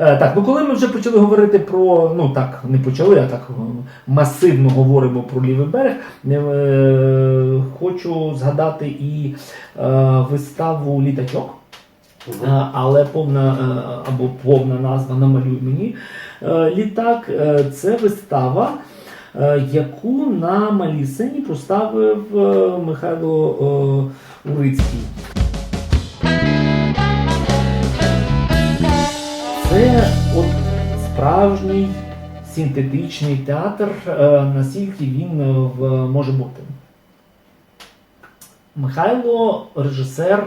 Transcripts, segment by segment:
Е, Так, ну коли ми вже почали говорити про, ну так, не почали, а так е, масивно говоримо про лівий берег, е, хочу згадати і виставу літачок. Але повна або повна назва намалюй мені літак. Це вистава, яку на малій сцені поставив Михайло Урицький. Це от справжній синтетичний театр, е, наскільки він е, може бути. Михайло режисер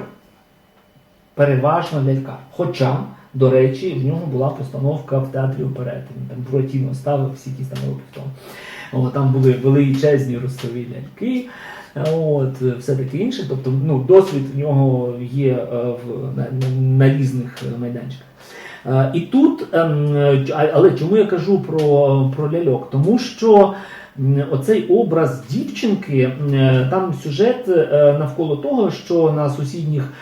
переважно лялька. Хоча, до речі, в нього була постановка в театрі оперети. Він там Буратіно ставив всі ті там років там були величезні ростові ляльки. От, все таке інше. Тобто, ну, досвід в нього є е, в, на, на, на різних е, майданчиках. Е, І тут, ем, але чому я кажу про, про ляльок? Тому що оцей образ дівчинки, там сюжет е, навколо того, що на сусідніх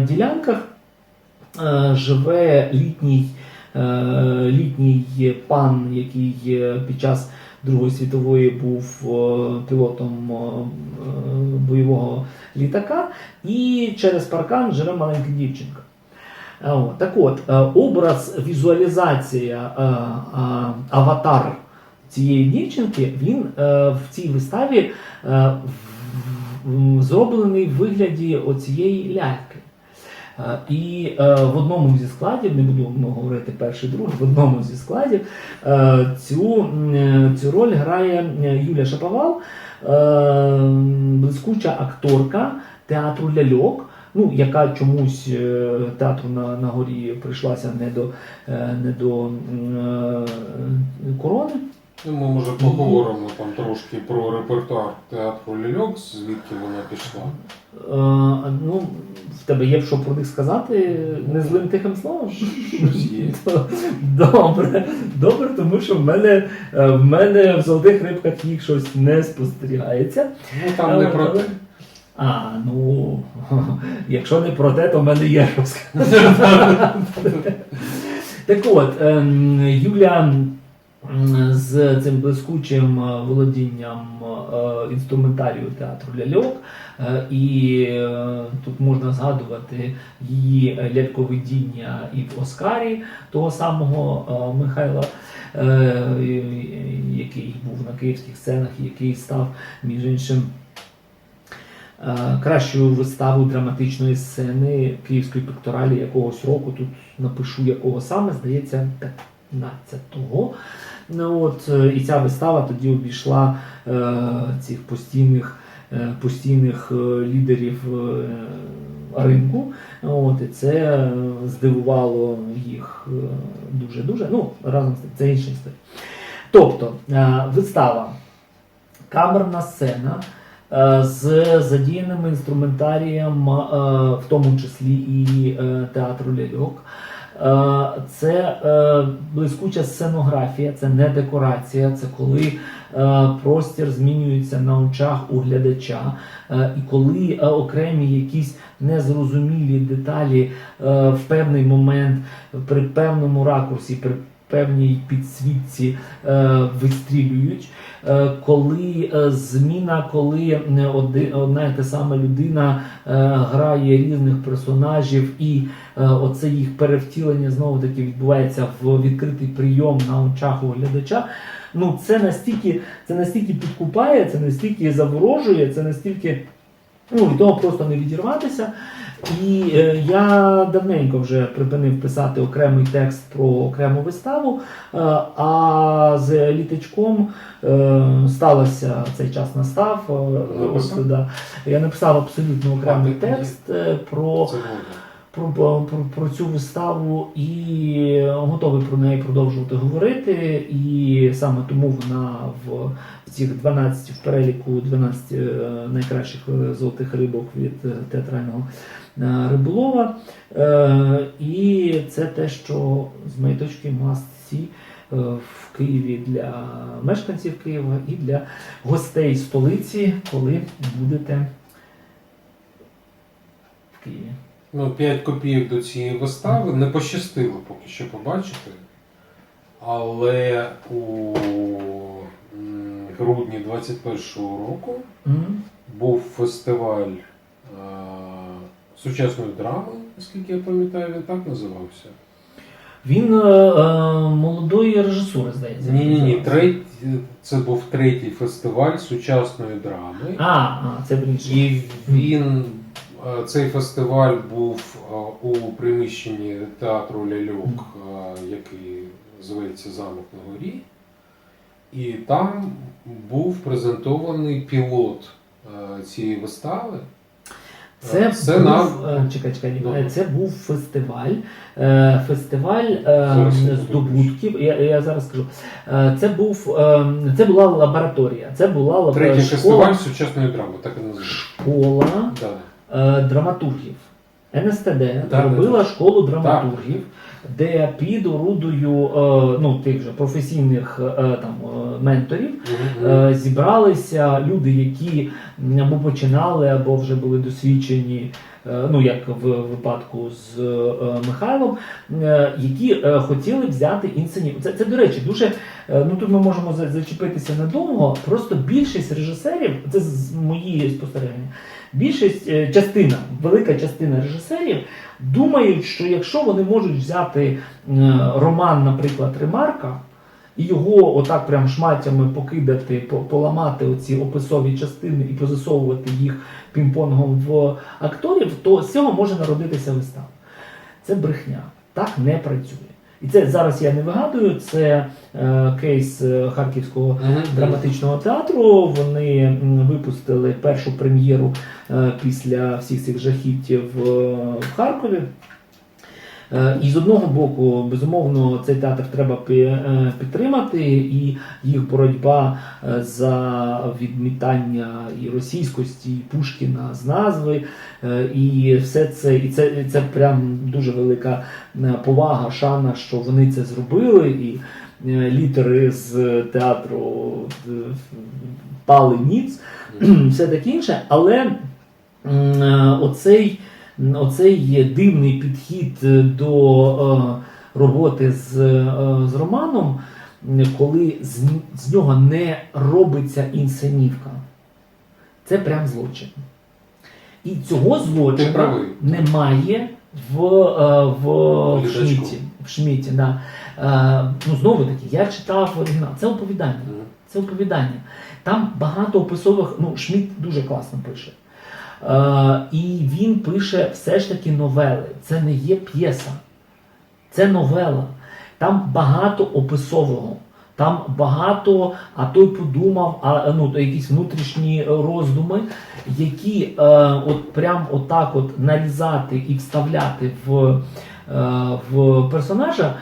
ділянках е, живе літній, літній пан, який під час Другої світової був пілотом бойового літака, і через паркан живе маленька дівчинка. Е, Так от, е, образ, візуалізація, е, аватар цієї дівчинки, він в цій виставі зроблений в вигляді оцієї ляльки. І в одному зі складів, не буду говорити перший, другий, в одному зі складів цю, цю роль грає Юлія Шаповал, блискуча акторка театру ляльок. Ну, яка чомусь е, театру на, на горі прийшлася не до, е, не до е, корони. Ну, Ми може поговоримо там трошки про репертуар театру Лільок, звідки вона пішла. Е, ну, в тебе є що про них сказати не злим тихим словом? Щось є. Добре, добре, тому що в мене, в мене в золотих рибках їх щось не спостерігається. Ну там не про те. А, ну, якщо не про те, то в мене є що сказати. Так от, ем, Юля з цим блискучим е, володінням е, інструментарію театру ляльок, е, і тут можна згадувати її ляльковидіння і в Оскарі того самого Михайла, який був на київських сценах, який став, між іншим, е, кращою виставою драматичної сцени Київської пекторалі якогось року. Тут напишу якого саме, здається, 15-го. Ну, от, е, і ця вистава тоді обійшла е, цих постійних, е, постійних е, лідерів е, ринку. От, і це здивувало їх дуже-дуже. Ну, разом з тим, це інша історія. Тобто, е, вистава, камерна сцена з задіяним інструментарієм, е, в тому числі і е, театру ляльок. Е, Це е, блискуча сценографія, це не декорація, це коли е, простір змінюється на очах у глядача, е, і коли е, окремі якісь незрозумілі деталі е, в певний момент при певному ракурсі, при певній підсвітці е, вистрілюють. Е, Коли е, зміна, коли оди- одна і та сама людина е, грає різних персонажів, і е, оце їх перевтілення знову таки відбувається в відкритий прийом на очах у глядача. Ну це настільки, це настільки підкупає, це настільки заворожує, це настільки. Ну, від того просто не відірватися. І е, я давненько вже припинив писати окремий текст про окрему виставу, е, а з літачком е, сталося цей час настав. е, от, да. Я написав абсолютно окремий текст е, про. Про, про, про цю виставу і готовий про неї продовжувати говорити. І саме тому вона в, в цих 12 в переліку 12 е, найкращих е, золотих рибок від е, театрального е, риболова. Е, І це те, що з моєї точки масці в Києві для мешканців Києва і для гостей столиці, коли будете в Києві. Ну, 5 копійок до цієї вистави не пощастило поки що побачити. Але у грудні 21-го року був фестиваль е, сучасної драми, наскільки я пам'ятаю, він так називався. Він е, е, молодої режисури, здається. Ні, ні, ні, це був третій фестиваль сучасної драми. А, а, це в. І він, цей фестиваль був е, у приміщенні театру Ляльок, е, який зветься Замок на горі. І там був презентований пілот е, цієї вистави. Це, Це був, нам- е, чекай, чекай, Ну. е, це був фестиваль. е, Фестиваль е, Зараз здобутків. Я, я зараз скажу. Е, Це був е, це була лабораторія. Це була лабо- Третій школа, фестиваль сучасної драми, так і називається. школа Да. Е, драматургів. НСТД Да, робила да. школу драматургів, де під орудою е, ну, тих же професійних е, там, е, менторів Е, зібралися люди, які або починали, або вже були досвідчені, е, ну як в випадку з е, Михайлом, е, які е, хотіли взяти інсценів. Це, це до речі, дуже е, ну тут ми можемо за- зачепитися надовго. Просто більшість режисерів, це з мої спостереження. Більшість е, частина, велика частина режисерів думають, що якщо вони можуть взяти е, роман, наприклад, Ремарка, і його отак прям шматями покидати, поламати оці описові частини і позасовувати їх пінг-понгом в акторів, то з цього може народитися вистава. Це брехня. Так не працює. І це зараз я не вигадую. Це е, кейс е, Харківського Мгм. драматичного театру. Вони випустили першу прем'єру е, після всіх цих жахіттів е, в Харкові. Е, І з одного боку, безумовно, цей театр треба е, підтримати, і їх боротьба е, за відмітання і російськості, і Пушкіна з назви, і все це, і це, і це прям дуже велика повага, шана, що вони це зробили. І літери з театру пали ніц, все таке інше, але оцей, оцей є дивний підхід е, до е, роботи з, е, з романом, коли з, з нього не робиться інсценівка. Це прям злочин. І цього злочину немає в, в, в Шміті. В Шміті да. Ну, знову таки, я читав оригінал. Це оповідання. Це оповідання. Там багато описових, ну, Шміт дуже класно пише. Е, і він пише все ж таки новели. Це не є п'єса. Це новела. Там багато описового. Там багато, а той подумав, а ну якісь внутрішні роздуми, які е, от прям отак от нарізати і вставляти в, е, в персонажа,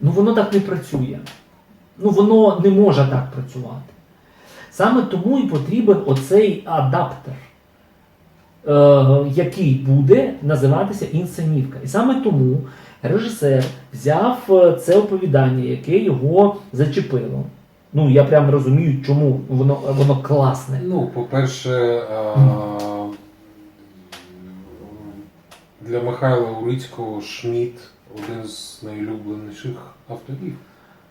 ну воно так не працює. Ну воно не може так працювати. Саме тому і потрібен оцей адаптер, який буде називатися інсценівка. І саме тому режисер взяв е, це оповідання, яке його зачепило. Ну, я прям розумію, чому воно, воно класне. Ну, по-перше, для Михайла Урицького Шміт один з найулюбленіших авторів.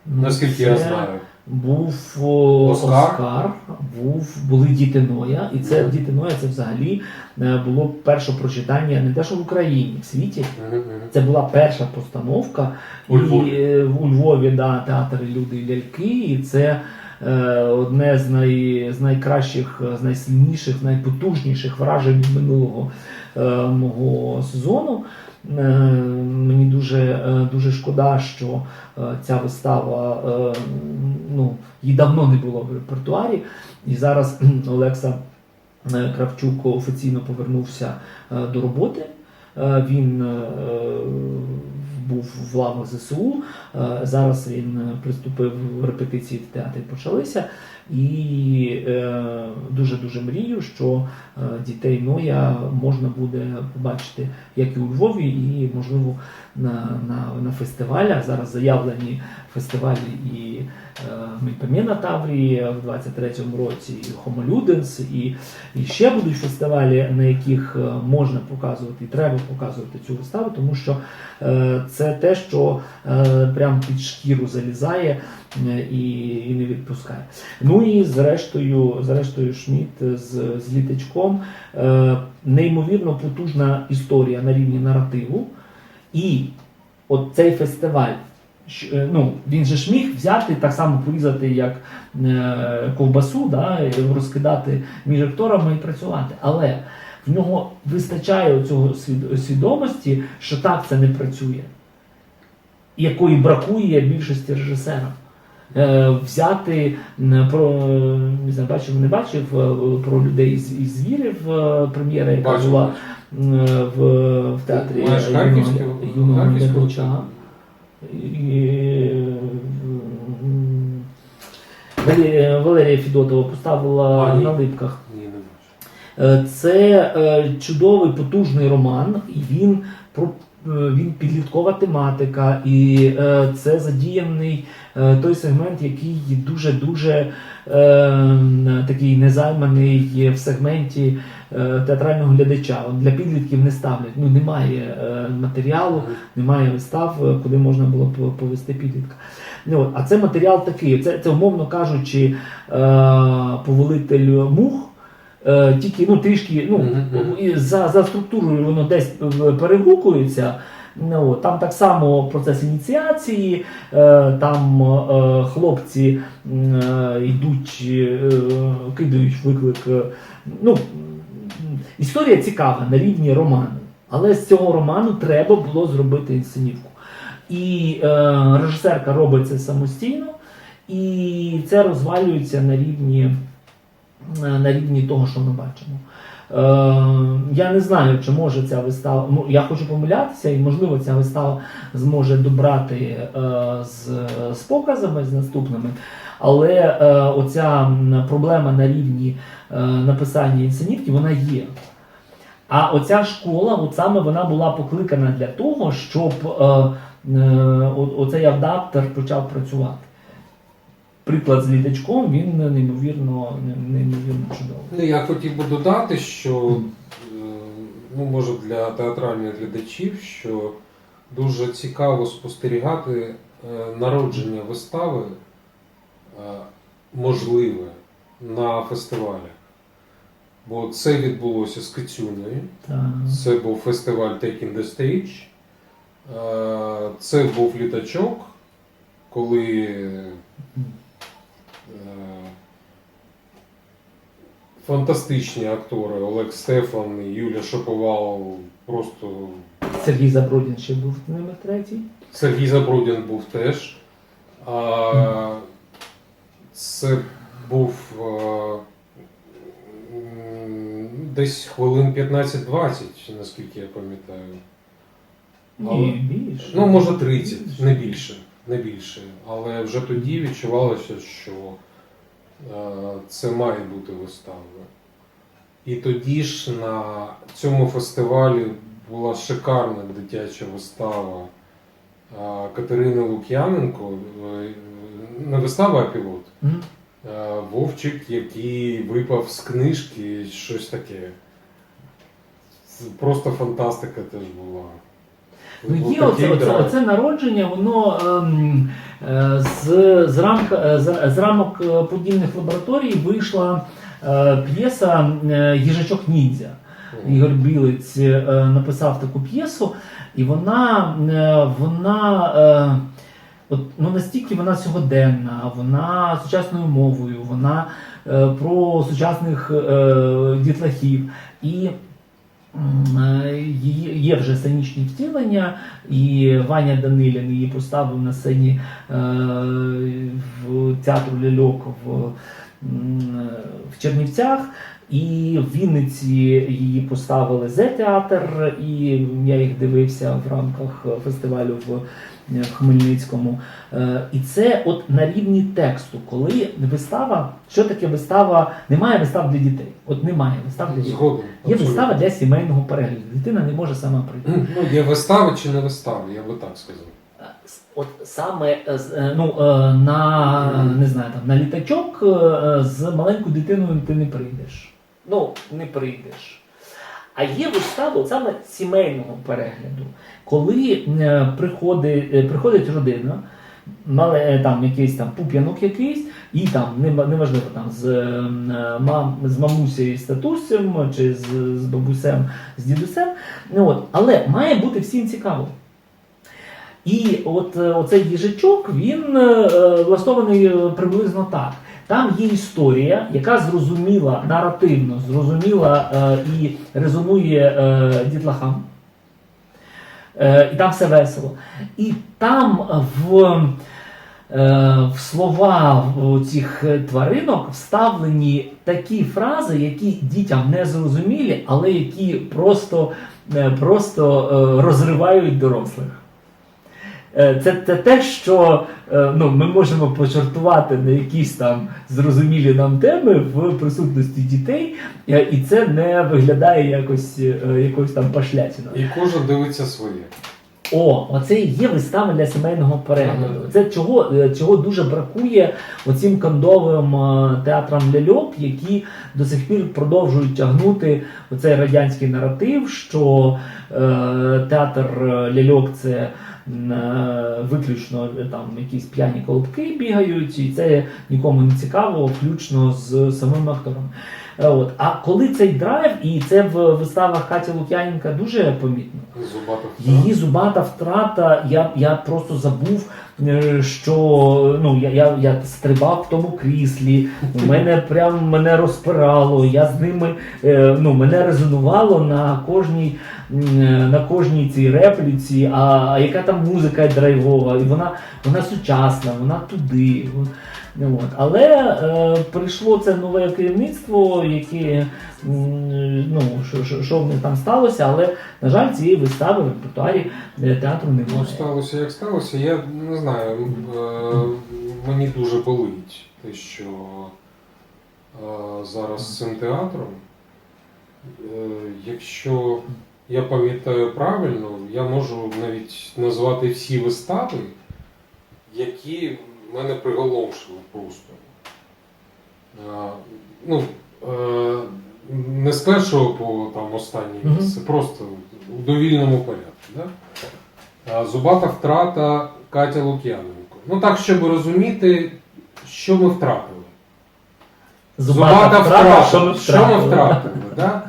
Ну, Наскільки я знаю. Був Оскар. Оскар, був, були Діти Ноя, і це Діти Ноя це взагалі е, було перше прочитання не те, що в Україні, в світі. Це була перша постановка У і, Львові. е, у Львові да, театр Люди і ляльки, і це е, одне з, най, з найкращих, з найсильніших, найпотужніших вражень минулого е, мого сезону. Е, мені дуже, е, дуже шкода, що е, ця вистава ну, її давно не було в репертуарі. І зараз Олекса Кравчук офіційно повернувся до роботи. Він був в лавах ЗСУ. е, Зараз він приступив приступив репетиції в театрі почалися. І е, дуже-дуже мрію, що е, дітей Ноя можна буде побачити як і у Львові, і, можливо, на, на, на фестивалях. Зараз заявлені фестивалі і е, Мільпомена Таврії в 23-му році, і Хомолюденс, і, і ще будуть фестивалі, на яких е, можна показувати і треба показувати цю виставу, тому що е, це те, що прямо під шкіру залізає і, і не відпускає. Ну і зрештою, зрештою Шмідт з, з літачком. Неймовірно потужна історія на рівні наративу. І от цей фестиваль, ну, він же ж міг взяти, так само порізати, як е, ковбасу, да, розкидати між акторами і працювати. Але в нього вистачає цього свідомості, що так це не працює, якої бракує більшості режисерам. Е, Взяти про не знаю, бачив, не бачив е, про людей із, звірів е, прем'єра, яка була в, в театрі юного- Харківського Валерія, Валерія Федотова поставила А, на липках. Ні, не. Е, Це е, чудовий потужний роман, і він про е, він підліткова тематика, і е, це задіяний е, той сегмент, який дуже дуже е, такий незайманий в сегменті е, театрального глядача. Для підлітків не ставлять. Ну немає е, матеріалу, немає вистав, е, куди можна було б повести підлітка. Ну, а це матеріал такий, це, це умовно кажучи, е, повелитель мух. Е, тільки ну, трішки ну, і за, за структурою воно десь перегукується. Ну, там так само процес ініціації, е, там е, хлопці е, йдуть, е, кидають виклик. е, Ну, історія цікава на рівні роману. Але з цього роману треба було зробити інсценівку. І е, режисерка робить це самостійно, і це розвалюється на рівні, на рівні того, що ми бачимо. Е, я не знаю, чи може ця вистава. Я хочу помилятися, і можливо ця вистава зможе добрати е, з, з показами, з наступними. Але е, оця проблема на рівні написання інсценівки, вона є. А оця школа, от саме вона була покликана для того, щоб оцей адаптер почав працювати. Приклад з літачком, він неймовірно, неймовірно чудовий. Ну, я хотів би додати, що е, ну, може для театральних глядачів, що дуже цікаво спостерігати е, народження вистави е, можливе на фестивалях. Бо це відбулося з Кицюною. Це був фестиваль Taking the Stage. Це був літачок, коли фантастичні актори Олег Стефан і Юля Шаповал. Просто Сергій Забродін ще був номер третій. Сергій Забродін був теж. А, Це був е, м, десь хвилин 15-20, наскільки я пам'ятаю. Ні, більше. Ну, може 30, не більше. Не більше. Але вже тоді відчувалося, що е, це має бути вистава. І тоді ж на цьому фестивалі була шикарна дитяча вистава е, Катерини Лук'яненко. Е, Не вистава, а пілот. Мгм. Е, Вовчик, який випав з книжки, щось таке. Просто фантастика теж була. Ну, є оце, оце, оце народження, воно ем, е, з, з, рамка, е, з, з рамок е, подібних лабораторій вийшла е, п'єса е, Їжачок ніндзя. Ігор Білець е, написав таку п'єсу, і вона, е, вона е, от, ну, настільки вона сьогоденна, вона сучасною мовою, вона е, про сучасних е, дітлахів. І є вже сценічні втілення, і Ваня Данилін її поставив на сцені е, в театру Ляльок в, в Чернівцях. І в Вінниці її поставили Зе-театр, і я їх дивився в рамках фестивалю в е, Хмельницькому. Е, І це от на рівні тексту, коли вистава, що таке вистава? Немає вистав для дітей. От немає вистав для дітей. Згодом. Є вистава для сімейного перегляду. Дитина не може сама прийти. Ну, є вистави чи не вистави, я би так сказав. От саме е, з- е, ну, на не знаю, там на літачок з маленькою дитиною ти не прийдеш. Ну, не прийдеш. А є вистави от саме сімейного перегляду, коли е, приходить, е, приходить родина, мале, е, там якийсь там пуп'янок якийсь, і там неважливо там з, мам, з мамусею з татусем чи з, з бабусем з дідусем. Ну, от, але має бути всім цікаво. І от оцей їжачок він влаштований приблизно так. Там є історія, яка зрозуміла наративно, зрозуміла е, і резонує е, дітлахам. Е, і там все весело. І там в, е, в слова цих тваринок вставлені такі фрази, які дітям не зрозумілі, але які просто, е, просто е, розривають дорослих. Е, Це, це те, що е, ну, ми можемо пожартувати на якісь там зрозумілі нам теми в присутності дітей, е, і це не виглядає якось якось там пошлятіною. І кожен дивиться своє. О, оце і є вистава для сімейного перегляду. Це чого, чого дуже бракує оцим кандовим театрам ляльок, які до сих пір продовжують тягнути оцей радянський наратив, що е, театр ляльок це виключно е, там якісь п'яні колобки бігають, і це нікому не цікаво, включно з самим актором. Е, От. А коли цей драйв, і це в виставах Каті Лук'яненка дуже помітно. Зубатих Її зубата втрата, я, я просто забув, е, що ну, я, я, я стрибав в тому кріслі, у мене прям мене розпирало, я з ними е, ну, мене резонувало на кожній, на кожній цій репліці, а, а яка там музика драйвова, і вона, вона сучасна, вона туди. Ну, От. Але е, прийшло це нове керівництво, яке ну, що, що, що в них там сталося, але, на жаль, цієї вистави в репертуарі е, театру Ну, немає. сталося як сталося. Я не знаю, е, мені дуже болить те, що е, зараз з цим театром. Е, Якщо я пам'ятаю правильно, я можу навіть назвати всі вистави, які мене приголомшили просто. Е, Ну, е, не з першого по там, останнє місце, просто у довільному порядку. Да? Зубата втрата Катя Лук'яненко. Ну так, щоб розуміти, що ми втратили. Зубата втрата, що ми Що ми втратили. да?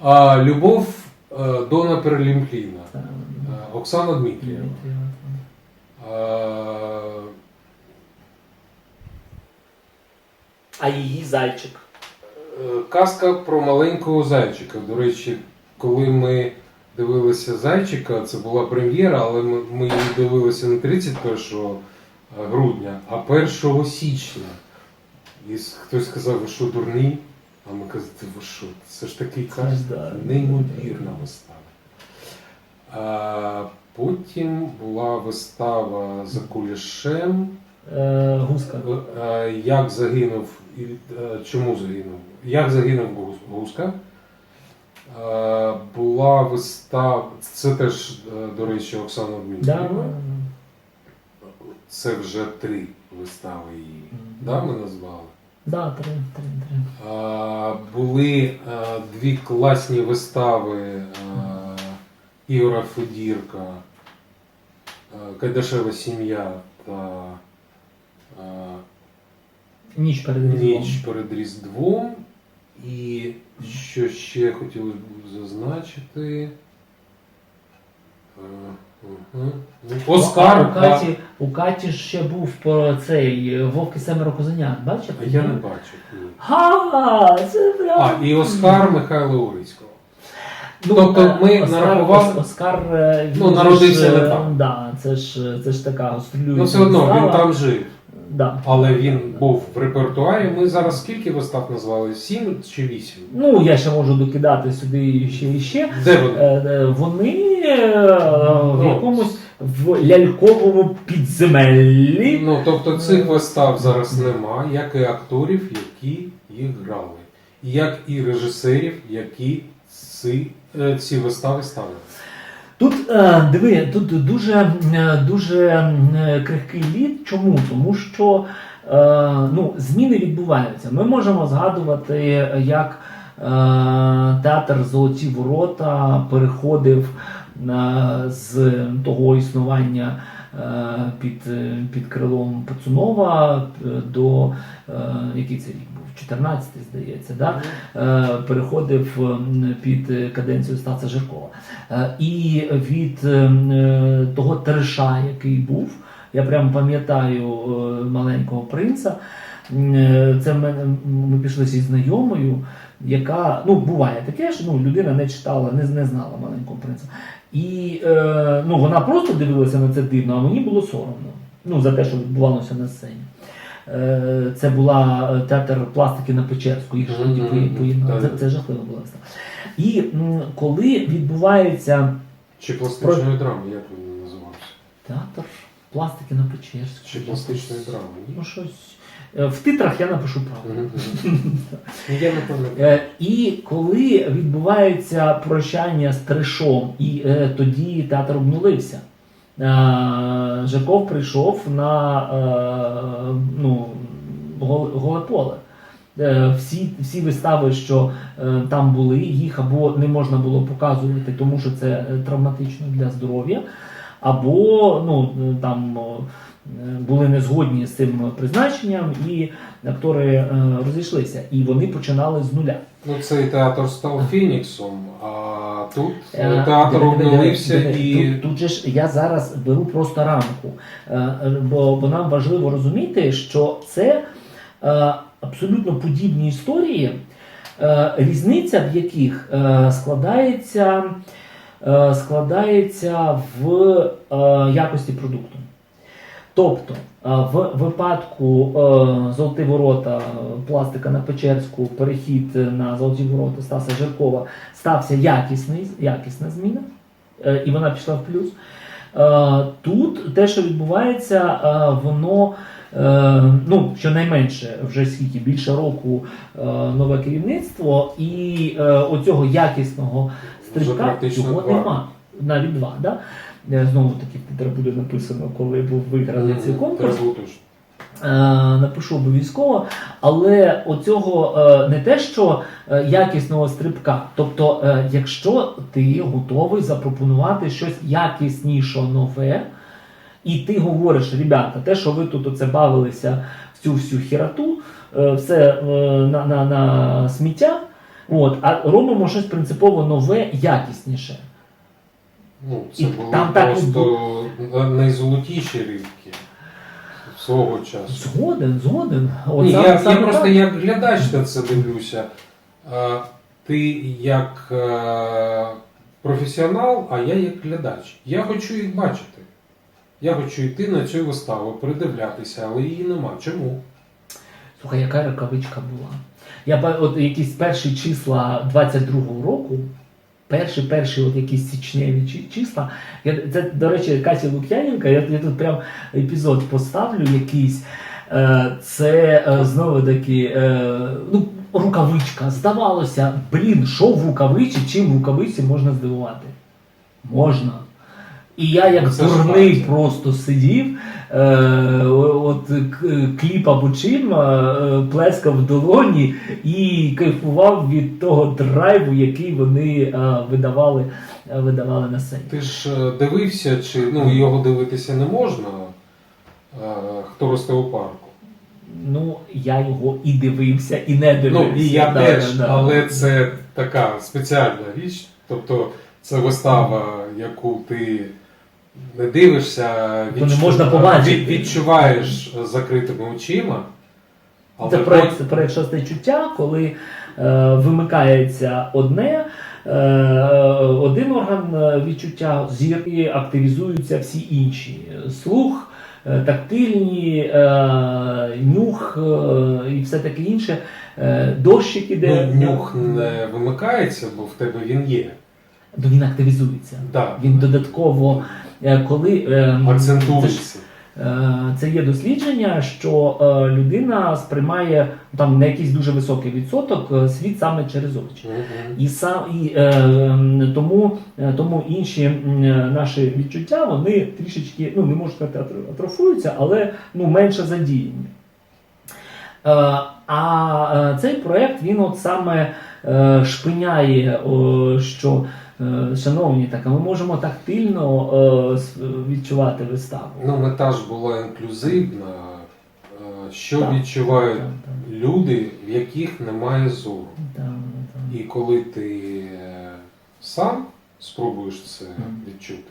а, любов е, Дона Перлімпліна, е, Оксана Дмитрієва. А її зайчик. Е, Казка про маленького зайчика. До речі, коли ми дивилися зайчика, це була прем'єра, але ми, її дивилися не 31 грудня, а 1 січня. І хтось сказав, ви що дурні? А ми казали, ви що? Це ж такий да. неймовірна вистава. А, потім була вистава за кулішем. Е, гуска. Е, Як загинув і е, чому загинув? Як загинув Гус- Гуска? Е, Була вистава, це теж, е, до речі, Оксана Да, Це вже три вистави її. Мгм. Да, ми назвали. да, три, три, три. Е, Були е, дві класні вистави е, Ігора Федірка, Кайдашева сім'я та е, Ніч перед Різдвом. ніч перед Різдвом. І що ще хотілося б зазначити. Е, мгм. Ну, Ну, Оскар. у Каті, у Каті ж ще був про цей е, Вовк і семеро козенят, бачите? а я не бачив. ні. Ха, це прям. А, і Оскар Михайла Урицького. Ну, Тобто е, ми Оскар, нарахували- Оскар, е, він Ну, же народився ж, не е, там. Да, це ж це ж така гастролююча Ну, все одно він там жив. Да. Але він був в репертуарі. Ми зараз скільки вистав назвали? Сім чи вісім? Ну, я ще можу докидати сюди ще і ще. Де вони? Е, е, Вони е, в Ну. якомусь в ляльковому підземеллі. Ну, тобто цих вистав зараз нема, як і акторів, які їх грали, як і режисерів, які ці, ці вистави ставили. Тут е, диви, тут дуже, е, дуже е, крихкий лід. Чому? Тому що ну, зміни відбуваються. Ми можемо згадувати, як театр Золоті ворота переходив з того існування під, під крилом Пацунова до який це рік? 14 здається, да? Е, переходив під е, каденцію Стаса Жиркова. Е, І від того треша, який був, я прямо пам'ятаю маленького принца. Це ми пішли зі знайомою, яка ну буває таке, що ну, людина не читала, не, не знала маленького принца. І е, ну, вона просто дивилася на це дивно, а мені було соромно ну, за те, що відбувалося на сцені. Е, Це була е, театр пластики на Печерську, їх ж тоді поєднали. Це, це жахлива була вистава. І коли відбувається Чи пластичної драми, як він називався? театр пластики на Печерську, Чи пластичної драми? Ну щось. Е, В титрах я напишу правду. Я не. І коли відбувається прощання з тришом, і тоді театр обнулився. Е, Жаков прийшов на е, ну, голе, поле. Е, Всі, всі вистави, що там були, їх або не можна було показувати, тому що це травматично для здоров'я, або ну, там були не згодні з цим призначенням, і актори е, розійшлися, і вони починали з нуля. Ну, цей театр став Фініксом, а тут Е, театр обновився і. Тут, тут же ж я зараз беру просто рамку, Е, е, бо, бо нам важливо розуміти, що це е, абсолютно подібні історії, е, різниця в яких е, складається, е, складається в е, якості продукту. Тобто, е, в випадку е, Золоті ворота, е, пластика на Печерську, перехід на Золоті ворота Стаса Жиркова стався якісний, якісна зміна, і вона пішла в плюс. Тут те, що відбувається, воно ну, щонайменше вже скільки більше року нове керівництво, і оцього якісного стрибка цього нема. Навіть два. Да? Е, Знову таки, буде написано, коли був виграний цей конкурс. Е, напишу обов'язково, але оцього е, не те, що е, якісного стрибка. Тобто, якщо ти готовий запропонувати щось якісніше нове, і ти говориш, ребята, те, що ви тут оце бавилися в цю всю хірату, все на, на, на сміття, от, а робимо щось принципово нове, якісніше. Ну, це І були там так і просто найзолотіші рибки свого часу. Згоден, згоден. От Ні, саме- я, саме я просто так. як глядач на це дивлюся. А, ти як е, професіонал, а я як глядач. Я хочу їх бачити. Я хочу йти на цю виставу, придивлятися, але її нема. Чому? Слухай, яка рукавичка була? Я от якісь перші числа 22-го року, перші перші от якісь січневі числа. Я, це, до речі, Катя Лук'яненка, я, я тут прям епізод поставлю якийсь. Е, це е, знову таки е, ну, рукавичка. Здавалося, блін, що в рукавичці, чим в рукавиці можна здивувати? Можна. І я як Це дурний просто сидів, е, от к- кліп або чим, е, плескав в долоні і кайфував від того драйву, який вони е, видавали, е, видавали на сцені. Ти ж е, дивився, чи ну його дивитися не можна, е, хто росте у парку. Ну, я його і дивився, і не дивився. Ну і я Да, теж, да, да. але це така спеціальна річ. Тобто це вистава, яку ти не дивишся, Яку не можна побачити. від- відчуваєш закритими очима. Але Це пот- проект, проект шосте чуття, коли е, вимикається одне, е, один орган е, відчуття, зір і активізуються всі інші. Слух, е, тактильні, е, нюх е, і все таке інше. Е, Дощик іде. Ну, нюх не вимикається, бо в тебе він є. То він активізується. Да. Він додатково, коли е, це ж- Акцентується. Е, Це є дослідження, що е, людина сприймає там на якийсь дуже високий відсоток е, світ саме через очі. І сам і е, тому, е, тому інші е, наші відчуття вони трішечки, ну не можу сказати, атро- атрофуються, але ну менше задіяні. Е, а е, цей проект він от саме е, шпиняє, о, що е, шановні, так, а ми можемо тактильно е, відчувати виставу. Ну, мета ж була інклюзивна. Е, Що Так. відчувають Так, так. люди, в яких немає зору. Так, так. І коли ти е, сам спробуєш це відчути,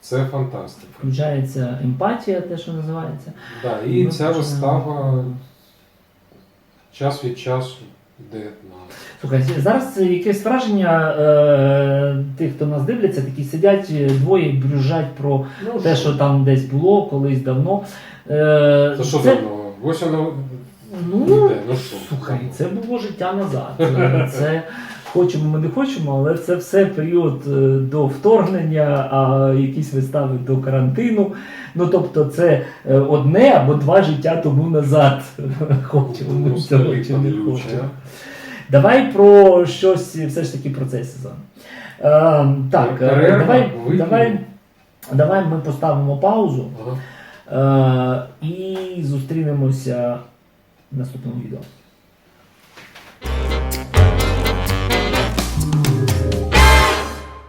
це фантастика. Включається емпатія, те, що називається. Да, і Ну, ця вистава час від часу йде на. Слухай, зараз якесь враження е, тих, хто нас дивляться, такі сидять двоє брюжать про Ну, те, що там десь було колись давно. Е, Це що це, давно? Ось воно ну, йде. Ну слухай, це було життя назад. Це хочемо, ми не хочемо, але це все період е, до вторгнення, а якісь вистави до карантину. Ну тобто, це е, одне або два життя тому назад. Хочемо ми Ну, цього чи не хочемо. Давай про щось все ж таки про цей сезон. Е, так, Перерва, давай, давай, давай ми поставимо паузу Ага. е, і зустрінемося в наступному відео.